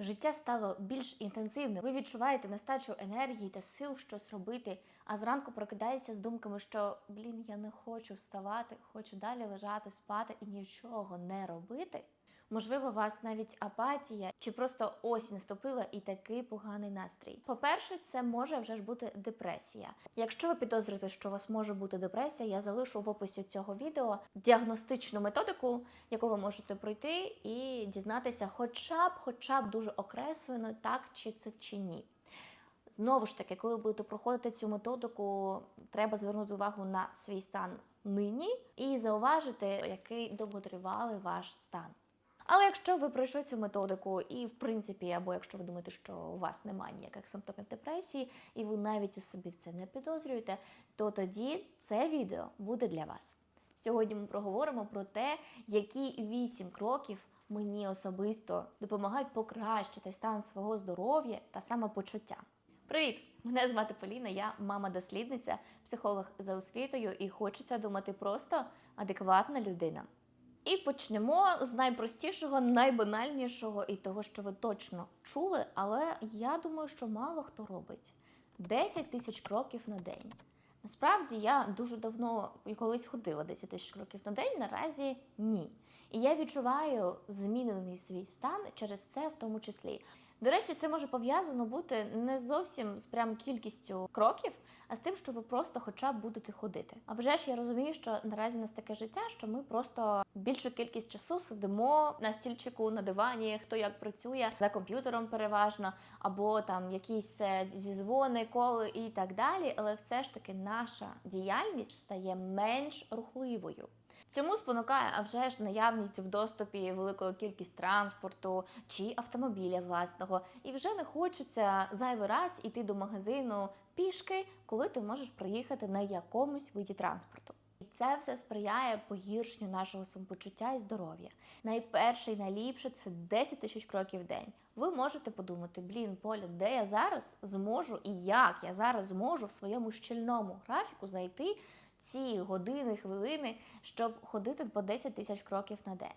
Життя стало більш інтенсивним. Ви відчуваєте нестачу енергії та сил щось робити, а зранку прокидаєтеся з думками, що блін, я не хочу вставати, хочу далі лежати, спати і нічого не робити. Можливо, вас навіть апатія, чи просто осінь наступила і такий поганий настрій. По-перше, це може вже ж бути депресія. Якщо ви підозрюєте, що у вас може бути депресія, я залишу в описі цього відео діагностичну методику, яку ви можете пройти і дізнатися, хоча б, хоча б дуже окреслено, так чи це чи ні. Знову ж таки, коли ви будете проходити цю методику, треба звернути увагу на свій стан нині і зауважити, який довготривалий ваш стан. Але якщо ви пройшли цю методику, і в принципі, або якщо ви думаєте, що у вас немає ніяких симптомів депресії, і ви навіть у собі в це не підозрюєте, то тоді це відео буде для вас. Сьогодні ми проговоримо про те, які вісім кроків мені особисто допомагають покращити стан свого здоров'я та самопочуття. Привіт! Мене звати Поліна, я мама-дослідниця, психолог за освітою, і хочеться думати просто адекватна людина. І почнемо з найпростішого, найбанальнішого і того, що ви точно чули, але я думаю, що мало хто робить 10 тисяч кроків на день. Насправді я дуже давно і колись ходила 10 тисяч кроків на день, наразі ні. І я відчуваю змінений свій стан через це в тому числі. До речі, це може пов'язано бути не зовсім з прям кількістю кроків, а з тим, що ви просто хоча б будете ходити. А вже ж я розумію, що наразі у нас таке життя, що ми просто більшу кількість часу сидимо на стільчику, на дивані, хто як працює за комп'ютером переважно, або там якісь це зізвони, коли і так далі. Але все ж таки наша діяльність стає менш рухливою. Цьому спонукає, а вже ж наявність в доступі великої кількість транспорту чи автомобіля власного, і вже не хочеться зайвий раз іти до магазину пішки, коли ти можеш приїхати на якомусь виді транспорту. І це все сприяє погіршенню нашого самопочуття і здоров'я. Найперше і найліпше це 10 тисяч кроків в день. Ви можете подумати, блін, Поля, де я зараз зможу і як я зараз зможу в своєму щільному графіку знайти ці години, хвилини, щоб ходити по 10 тисяч кроків на день.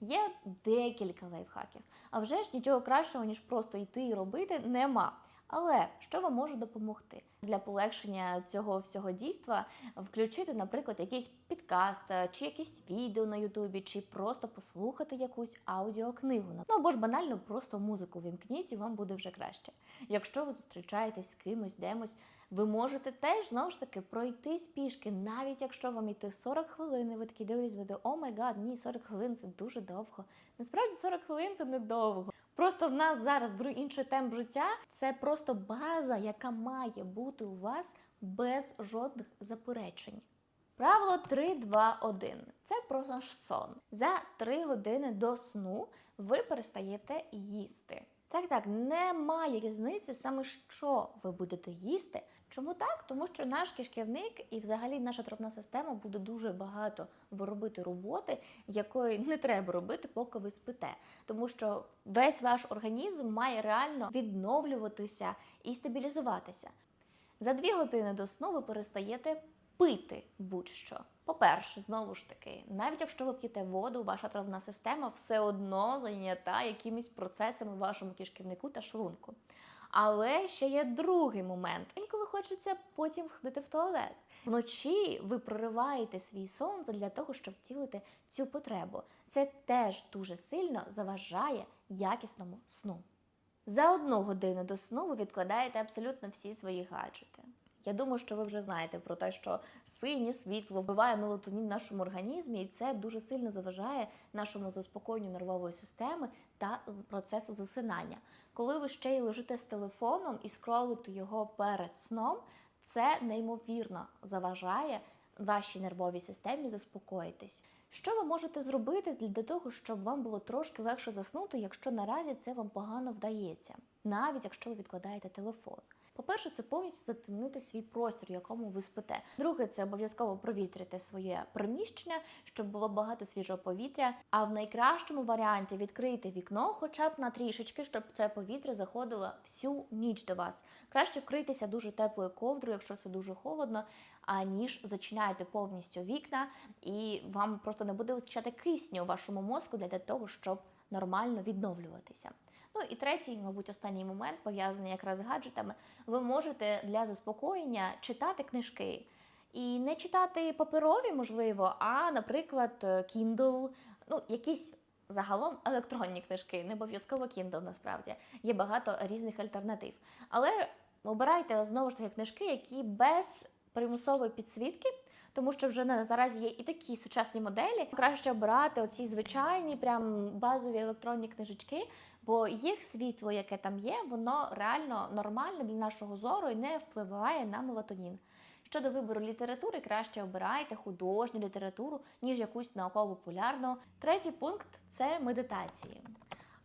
Є декілька лайфхаків, а вже ж нічого кращого, ніж просто йти і робити, нема. Але що вам може допомогти для полегшення цього всього дійства? Включити, наприклад, якийсь підкаст, чи якесь відео на Ютубі, чи просто послухати якусь аудіокнигу. Ну або ж банально просто музику вімкніть, і вам буде вже краще. Якщо ви зустрічаєтесь з кимось, демось, ви можете теж знову ж таки пройтись пішки, навіть якщо вам йти 40 хвилин, і ви такі дивитесь, буде о май гад, ні, 40 хвилин це дуже довго. Насправді 40 хвилин це недовго. Просто в нас зараз інший темп життя. Це просто база, яка має бути у вас без жодних заперечень. Правило 3, 2, 1. Це про наш сон. За 3 години до сну ви перестаєте їсти. Так, так, немає різниці саме що ви будете їсти. Чому так? Тому що наш кишківник і взагалі наша травна система буде дуже багато робити роботи, якої не треба робити, поки ви спите. Тому що весь ваш організм має реально відновлюватися і стабілізуватися. За дві години до сну ви перестаєте пити будь-що. По-перше, знову ж таки, навіть якщо ви п'єте воду, ваша травна система все одно зайнята якимись процесами в вашому кишківнику та шлунку. Але ще є другий момент. Інколи хочеться потім ходити в туалет. Вночі ви прориваєте свій сон для того, щоб втілити цю потребу. Це теж дуже сильно заважає якісному сну. За одну годину до сну ви відкладаєте абсолютно всі свої гаджети. Я думаю, що ви вже знаєте про те, що синє світло вбиває мелатонін в нашому організмі, і це дуже сильно заважає нашому заспокоєнню нервової системи та процесу засинання. Коли ви ще й лежите з телефоном і скролите його перед сном, це неймовірно заважає вашій нервовій системі заспокоїтись. Що ви можете зробити для того, щоб вам було трошки легше заснути, якщо наразі це вам погано вдається, навіть якщо ви відкладаєте телефон? По-перше, це повністю затемнити свій простір, в якому ви спите. Друге, це обов'язково провітрити своє приміщення, щоб було багато свіжого повітря. А в найкращому варіанті відкрити вікно, хоча б на трішечки, щоб це повітря заходило всю ніч до вас. Краще вкритися дуже теплою ковдрою, якщо це дуже холодно, аніж зачиняєте повністю вікна, і вам просто не буде вистачати кисню у вашому мозку для того, щоб нормально відновлюватися. Ну і третій, мабуть, останній момент, пов'язаний якраз з гаджетами. Ви можете для заспокоєння читати книжки. І не читати паперові, можливо, а, наприклад, Kindle, ну, якісь загалом електронні книжки, не обов'язково Kindle, насправді. Є багато різних альтернатив. Але обирайте знову ж таки книжки, які без примусової підсвітки. Тому що вже на- зараз є і такі сучасні моделі. Краще обирати оці звичайні, прям базові електронні книжечки, бо їх світло, яке там є, воно реально нормальне для нашого зору і не впливає на мелатонін. Щодо вибору літератури, краще обирайте художню літературу, ніж якусь науково-популярну. Третій пункт це медитації.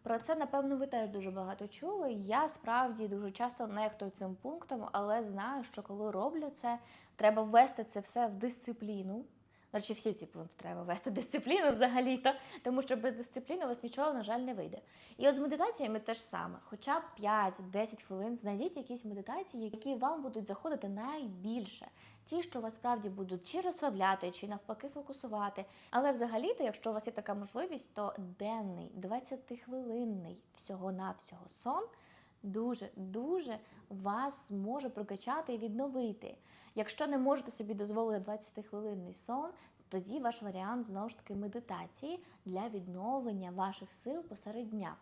Про це, напевно, ви теж дуже багато чули. Я справді дуже часто нехтую цим пунктом, але знаю, що коли роблю це, треба ввести це все в дисципліну. До речі, всі ці пункти треба ввести дисципліну взагалі-то, тому що без дисципліни у вас нічого, на жаль, не вийде. І от з медитаціями теж саме. Хоча б 5-10 хвилин знайдіть якісь медитації, які вам будуть заходити найбільше. Ті, що вас справді будуть чи розслабляти, чи навпаки фокусувати. Але взагалі-то, якщо у вас є така можливість, то денний, 20-хвилинний всього-навсього сон дуже дуже вас може прокачати і відновити. Якщо не можете собі дозволити 20-хвилинний сон, тоді ваш варіант знову ж таки медитації для відновлення ваших сил посеред дня.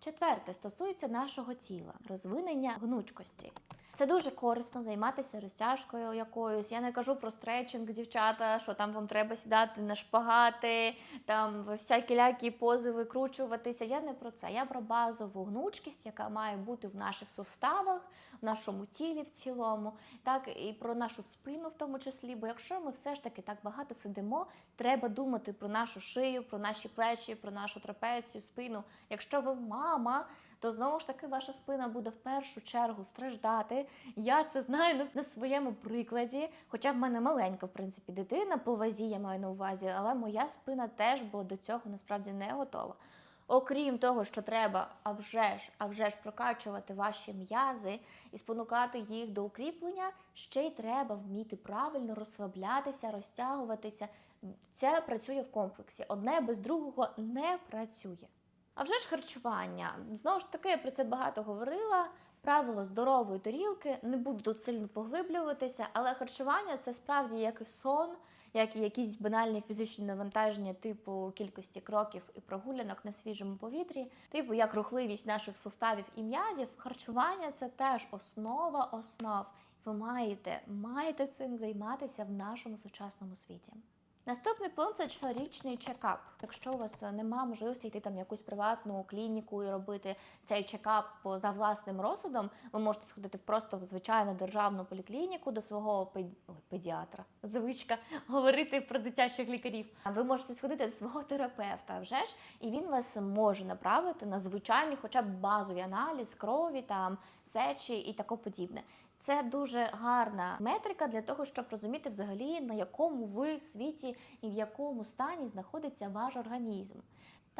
Четверте стосується нашого тіла, розвинення гнучкості. Це дуже корисно займатися розтяжкою якоюсь. Я не кажу про стретчинг, дівчата, що там вам треба сідати на шпагати, там всякі лякі пози викручуватися. Я не про це. Я про базову гнучкість, яка має бути в наших суставах, в нашому тілі в цілому, так і про нашу спину в тому числі. Бо якщо ми все ж таки так багато сидимо, треба думати про нашу шию, про наші плечі, про нашу трапецію, спину. Якщо ви мама, то знову ж таки ваша спина буде в першу чергу страждати. Я це знаю на, своєму прикладі. Хоча в мене маленька, в принципі, дитина по вазі, я маю на увазі, але моя спина теж була до цього насправді не готова. Окрім того, що треба, а вже ж, а вже ж прокачувати ваші м'язи і спонукати їх до укріплення, ще й треба вміти правильно розслаблятися, розтягуватися. Це працює в комплексі. Одне без другого не працює. А вже ж харчування. Знову ж таки, я про це багато говорила. Правило здорової тарілки, не буду тут сильно поглиблюватися, але харчування це справді як і сон, як і якісь банальні фізичні навантаження, типу кількості кроків і прогулянок на свіжому повітрі, типу як рухливість наших суставів і м'язів. Харчування це теж основа основ. Ви маєте, маєте цим займатися в нашому сучасному світі. Наступний пункт це щорічний чекап. Якщо у вас немає можливості йти там в якусь приватну клініку і робити цей чекап по- за власним розсудом, ви можете сходити просто в звичайну державну поліклініку до свого педі... Педіатра. Звичка говорити про дитячих лікарів. Ви можете сходити до свого терапевта вже ж, і він вас може направити на звичайний, хоча б базовий аналіз крові, там сечі і таке подібне. Це дуже гарна метрика для того, щоб розуміти взагалі на якому ви світі і в якому стані знаходиться ваш організм.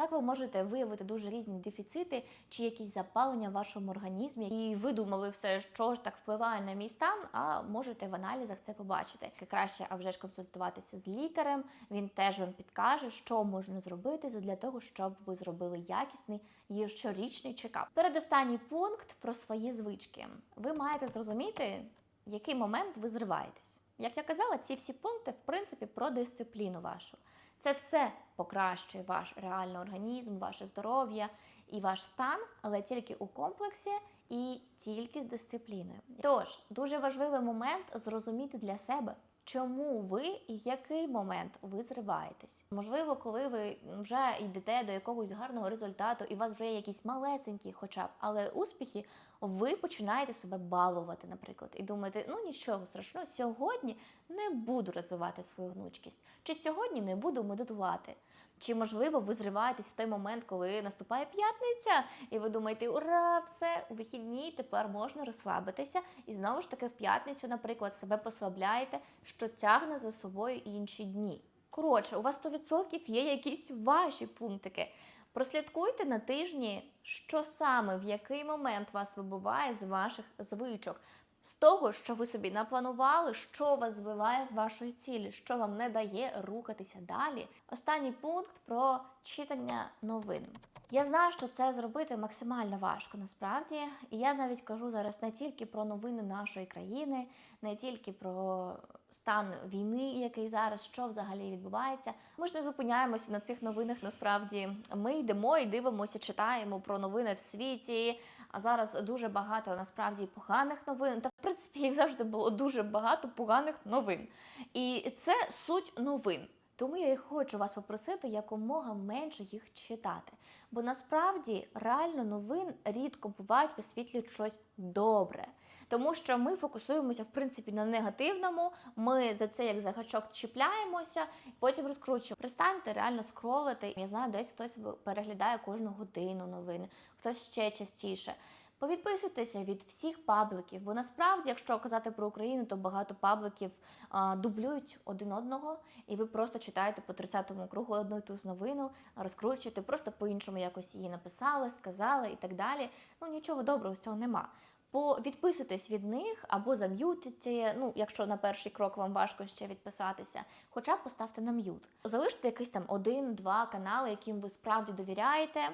Так ви можете виявити дуже різні дефіцити чи якісь запалення в вашому організмі, і ви думали все, що ж так впливає на мій стан, а можете в аналізах це побачити. Краще, а вже ж консультуватися з лікарем. Він теж вам підкаже, що можна зробити для того, щоб ви зробили якісний і щорічний чекап. Передостанній пункт про свої звички. Ви маєте зрозуміти, в який момент ви зриваєтесь. Як я казала, ці всі пункти, в принципі, про дисципліну вашу. Це все покращує ваш реальний організм, ваше здоров'я і ваш стан, але тільки у комплексі і тільки з дисципліною. Тож дуже важливий момент зрозуміти для себе. Чому ви і який момент ви зриваєтесь? Можливо, коли ви вже йдете до якогось гарного результату, і у вас вже є якісь малесенькі, хоча б, але успіхи, ви починаєте себе балувати, наприклад, і думаєте, ну нічого страшного, сьогодні не буду розвивати свою гнучкість, чи сьогодні не буду медитувати. Чи можливо ви зриваєтесь в той момент, коли наступає п'ятниця, і ви думаєте, ура, все, у вихідні тепер можна розслабитися, і знову ж таки в п'ятницю, наприклад, себе послабляєте, що тягне за собою інші дні. Коротше, у вас 100% є якісь ваші пунктики. Прослідкуйте на тижні, що саме в який момент вас вибуває з ваших звичок. З того, що ви собі напланували, що вас збиває з вашої цілі, що вам не дає рухатися далі. Останній пункт про читання новин. Я знаю, що це зробити максимально важко насправді, і я навіть кажу зараз не тільки про новини нашої країни, не тільки про стан війни, який зараз, що взагалі відбувається. Ми ж не зупиняємося на цих новинах. Насправді ми йдемо і дивимося, читаємо про новини в світі. А зараз дуже багато насправді поганих новин. Та в принципі, їх завжди було дуже багато поганих новин. І це суть новин. Тому я і хочу вас попросити якомога менше їх читати. Бо насправді реально новин рідко бувають висвітлюють щось добре. Тому що ми фокусуємося в принципі на негативному. Ми за це як за гачок чіпляємося, потім розкручуємо. Пристаньте реально скролити. Я знаю, десь хтось переглядає кожну годину новини, хтось ще частіше. Повідписуйтеся від всіх пабликів, бо насправді, якщо казати про Україну, то багато пабликів а, дублюють один одного, і ви просто читаєте по 30-му кругу одну і ту ж новину, розкручуєте, просто по-іншому якось її написали, сказали і так далі. Ну нічого доброго з цього нема. Повідписуйтесь від них або зам'ютите, ну, якщо на перший крок вам важко ще відписатися, хоча б поставте на м'ют. Залиште якийсь там один-два канали, яким ви справді довіряєте,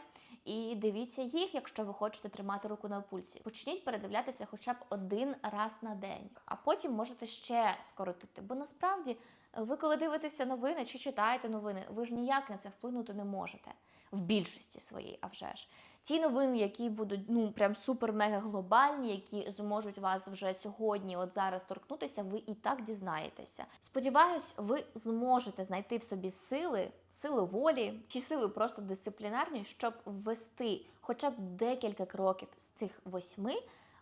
і дивіться їх, якщо ви хочете тримати руку на пульсі. Почніть передивлятися хоча б один раз на день, а потім можете ще скоротити. Бо насправді ви, коли дивитеся новини чи читаєте новини, ви ж ніяк на це вплинути не можете в більшості своїй, а вже ж. Ті новини, які будуть ну прям супер-мега глобальні, які зможуть вас вже сьогодні, от зараз торкнутися, ви і так дізнаєтеся. Сподіваюсь, ви зможете знайти в собі сили, сили волі чи сили просто дисциплінарні, щоб ввести хоча б декілька кроків з цих восьми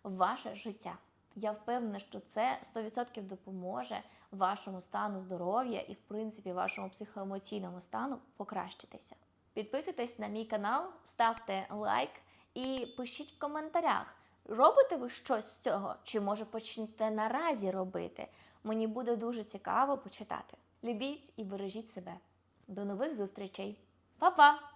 в ваше життя. Я впевнена, що це 100% допоможе вашому стану здоров'я і, в принципі, вашому психоемоційному стану покращитися. Підписуйтесь на мій канал, ставте лайк і пишіть в коментарях, робите ви щось з цього, чи може почнете наразі робити. Мені буде дуже цікаво почитати. Любіть і бережіть себе. До нових зустрічей. Па-па!